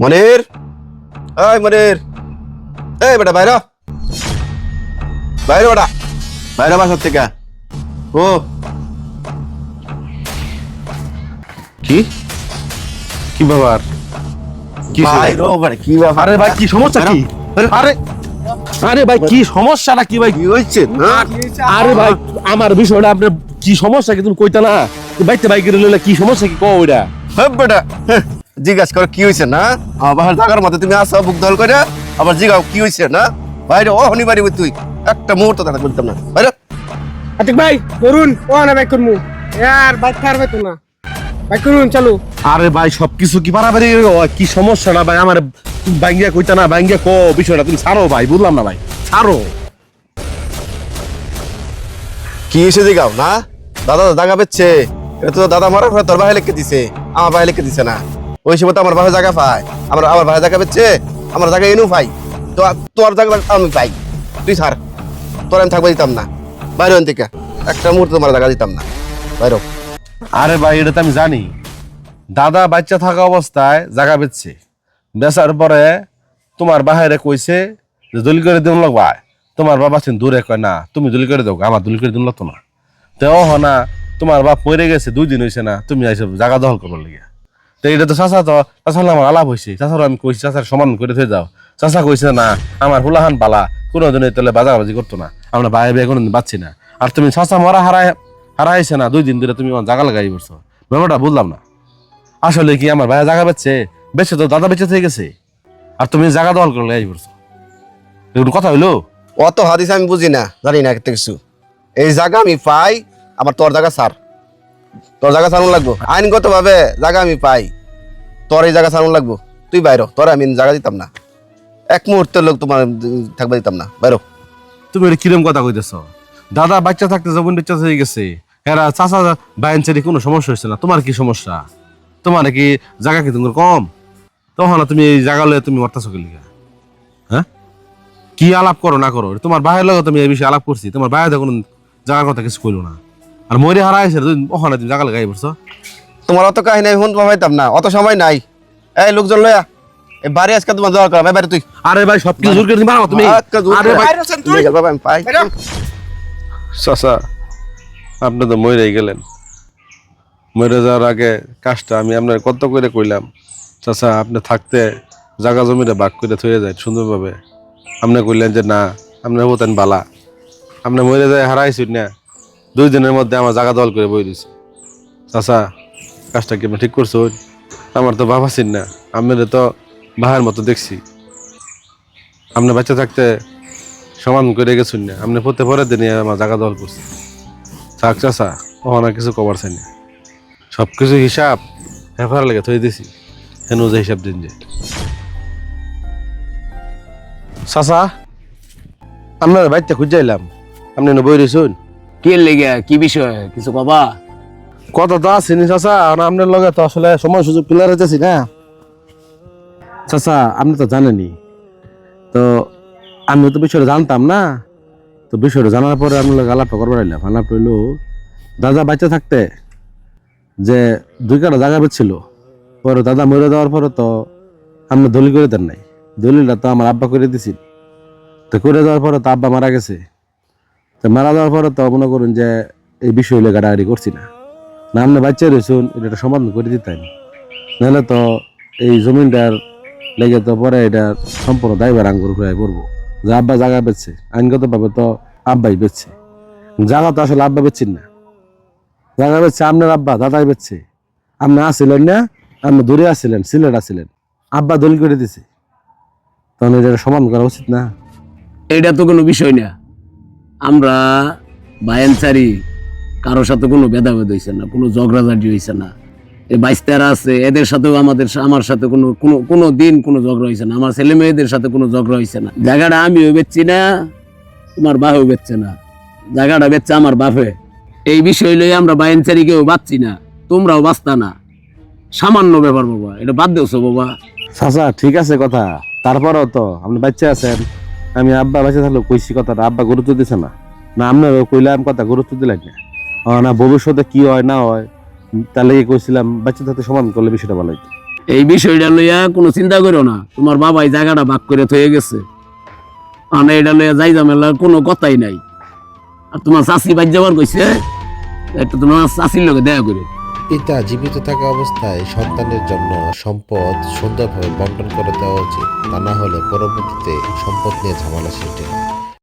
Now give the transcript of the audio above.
মনির? এই মনির। এই বেটা বাইরে। বাইরে বেটা। বাইরে বাসার থেকে। ও। কি? কি ব্যাপার? কি কি ব্যাপার? আরে ভাই কি সমস্যা কি? আরে আরে ভাই কি সমস্যাটা কি ভাই? কি হয়েছে? আরে ভাই আমার বিষয়টা আপনার কি সমস্যা কি তুমি কইতা না? বাইতে বাইক লইলে কি সমস্যা কি? কও ওইটা। হ্যাঁ বেটা জিজ্ঞাসা করো কি হয়েছে না? আমার জায়গার মধ্যে তুমি আসো বুক দল করে। আবার জিগাও কি হয়েছে না? বাইরে ও হনি বাড়ি তুই একটা মুহূর্ত দাঁড়া বলতাম না। বাইরে। আতিক ভাই করুন। ও না করমু। यार বাইক পারবে তো না। বাইক করুন চালু। আরে ভাই সবকিছু কি কি সমস্যা না ভাই? আমার বাইঙ্গিয়া কইতা না বাইঙ্গিয়া কো বিষয়টা তুমি ছাড়ো ভাই বুঝলাম না ভাই। ছাড়ো। কি এসে জিগাও না? দাদা জায়গা পেচ্ছে এটা তো দাদা পরে তোর ভাই লিখে দিছে। আমার ভাই লিখে দিছে না। ওই সময় তো আমার ভাই জায়গা পায়। আমার আমার ভাই জায়গা পেচ্ছে আমার জায়গা এনেও পাই। তো তোর জায়গা আমি পাই। তুই ছাড়। তোর আমি থাকবে দিতাম না। বাইরে থেকে একটা মুহূর্ত তোমার জায়গা দিতাম না। বাইরে আরে ভাই, এটা তো আমি জানি। দাদা বাচ্চা থাকা অবস্থায় জায়গা বেচছে। বেচার পরে তোমার বাহিরে কইছে যে দলি করে দিন লোক ভাই। তোমার বাবা আছেন দূরে, কয় না, তুমি দলি করে দাও, আমার দলি করে দিন লাগতো না। তো ও হ না, তোমার বাপ পড়ে গেছে, দুই দিন হয়েছে না, তুমি আইসো জায়গা দখল করবার লেগে। এটা তো চাচা তো চাচার আমার আলাপ হয়েছে চাচার আমি কইছি, চাচার সমান করে থয়ে যাও। চাচা কইছে, না, আমার হুলাহান বালা কোনোদিন তাহলে বাজাবাজি করতো না। আমরা বাইরে বাইরে কোনোদিন পাচ্ছি না। আর তুমি চাচা মরা হারায় হারাইছে না, দুই দিন ধরে তুমি আমার জাগা লাগাই পড়ছো ব্যাপারটা বুঝলাম না। আসলে কি আমার ভাইয়া জায়গা বেচছে? বেচছে তো দাদা বেঁচে থেকে গেছে। আর তুমি জায়গা দখল করে লাগাই পড়ছো এগুলো কথা হইল? অত হাদিস আমি বুঝি না, জানি না একটা কিছু। এই জায়গা আমি পাই, আমার তোর জায়গা সার তোর জায়গা সারুন লাগবো। আইনগত ভাবে জায়গা আমি পাই। তোর এই জায়গা সারুন লাগবো। তুই বাইর তোর আমি জায়গা দিতাম না। এক মুহূর্তের লোক তোমার থাকবে দিতাম না। বাইর। তুমি এটা কিরম কথা কইতেছ? দাদা বাচ্চা থাকতে যখন বাচ্চা হয়ে গেছে। এরা চাচা বাইন ছেড়ে কোনো সমস্যা হয়েছে না। তোমার কি সমস্যা? তোমার কি জায়গা কি তোমার কম? তখন না তুমি এই জায়গা লয়ে তুমি মরতেছ কি? হ্যাঁ? কি আলাপ করো না করো। তোমার ভাইয়ের লগে তুমি এই বিষয়ে আলাপ করছি। তোমার ভাইয়ের কোনো জায়গার কথা কিছু কইলো না। আর মরে হারাইছে ওখানে তুমি জায়গা লাগাই পড়ছো তোমার অত কাহিনী আমি শুনতে পাইতাম না অত সময় নাই। এই লোকজন লয়া এই বাড়ি আজকে তোমার দরকার বাইরে তুই। আরে ভাই সব কিছু জোর করে দিবা তুমি। আরে ভাই। তুই? বাবা, আমি পাই। চাচা আপনি তো মরে গেলেন। মরে যাওয়ার আগে কাজটা আমি আপনার কত করে কইলাম? চাচা আপনি থাকতে জাগা জমিটা বাক করে থয়ে যায় সুন্দরভাবে। আপনি কইলেন যে না আপনি হতেন বালা। আপনি মরে যায় হারাইছি না। দুই দিনের মধ্যে আমার জায়গা দল করে বই দিছে। চাচা, কাজটা কি ঠিক করছ আমার তো বাবা চিন না আপনার তো বাহার মতো দেখছি। আপনি বাচ্চা থাকতে সমান করে গেছুন না, আপনি পড়তে পরের দিনে আমার জায়গা দল করছে থাক চাচা, ওখানে কিছু কবার চাই না। সব কিছু হিসাব হেফার লেগে থই দিছি, হেন যে হিসাব দিন যে। চাচা, আপনার বাড়িতে খুঁজাইলাম আপনি বই রয়েছুন কি লেগে, কি বিষয়? কিছু কবা? কত তো আসেনি চাচা আপনার লগে তো আসলে সময় সুযোগ তুলে রেখেছি না। চাচা, আপনি তো জানেনই। তো আমি তো বিষয়টা জানতাম না। তো বিষয়টা জানার পরে আমি লোক আলাপটা করবার এলাম আলাপ হইল, দাদা বাচ্চা থাকতে যে দুই কাটা জায়গা বেছিল পরে দাদা মরে দেওয়ার পরে তো আমি দলিল করে দেন নাই। দলিলটা তো আমার আব্বা করে দিছিল। তো করে দেওয়ার পরে তো আব্বা মারা গেছে। তো মারা যাওয়ার পরে তো মনে করুন যে এই বিষয় হলে গাড়াগাড়ি করছি না। না, আপনি বাচ্চা রয়েছুন, এটা সমাধান করে দিতেন নাহলে তো এই জমিনটার লেগে তো পরে এটা সম্পূর্ণ দায়বার আঙ্গুর হয়ে পড়ব। যে আব্বা জায়গা বেচছে, আইনগতভাবে তো আব্বাই বেচছে। জায়গা তো আসলে আব্বা বেচছেন না। জায়গা বেচছে আপনার আব্বা, দাদাই বেচছে। আপনি আসছিলেন না, আপনি দূরে আসছিলেন, সিলেট আসছিলেন। আব্বা দলিল করে দিছে। তখন এটা সমাধান করা উচিত না। এটা তো কোনো বিষয় না। আমরা বায়ানচারি কারোর সাথে কোনো ভেদাভেদ হয়েছে না, কোনো ঝগড়াঝাটি হয়েছে না। এই বাইস্তারা আছে, এদের সাথেও আমাদের আমার সাথে কোনো কোনো কোনো দিন কোনো ঝগড়া হয়েছে না, আমার ছেলে মেয়েদের সাথে কোনো ঝগড়া হয়েছে না। জায়গাটা আমিও বেচছি না, তোমার বাপেও বেচছে না। জায়গাটা বেচছে আমার বাপে। এই বিষয় লই আমরা বায়ানচারি কেউ বাঁচছি না, তোমরাও বাঁচতা না। সামান্য ব্যাপার বাবা, এটা বাদ দেওছো বাবা। চাচা, ঠিক আছে কথা, তারপরও তো, আপনি বাচ্চা আছেন। আমি আব্বা বাচ্চা থাকলে কইছি কথাটা, আব্বা গুরুত্ব দিছে না। না, আপনারও কইলাম কথা, গুরুত্ব দিলেন না না, ভবিষ্যতে কি হয়, না হয় তাহলে কইছিলাম, বাচ্চা থাকতে সমান করলে বিষয়টা ভালো হইতো। এই বিষয়টা লইয়া কোনো চিন্তা করো না, তোমার বাবাই জায়গাটা ভাগ করে থয়ে গেছে। মানে এটা লইয়া যাই ঝামেলা, কোনো কথাই নাই। আর তোমার চাষি বাজ যাবার কইছে একটু তোমার চাষির লোকে দেখা করে। পিতা জীবিত থাকা অবস্থায় সন্তানের জন্য সম্পদ সুন্দরভাবে বন্টন করে দেওয়া উচিত। তা না হলে পরবর্তীতে সম্পদ নিয়ে ঝামেলা সৃষ্টি হয়।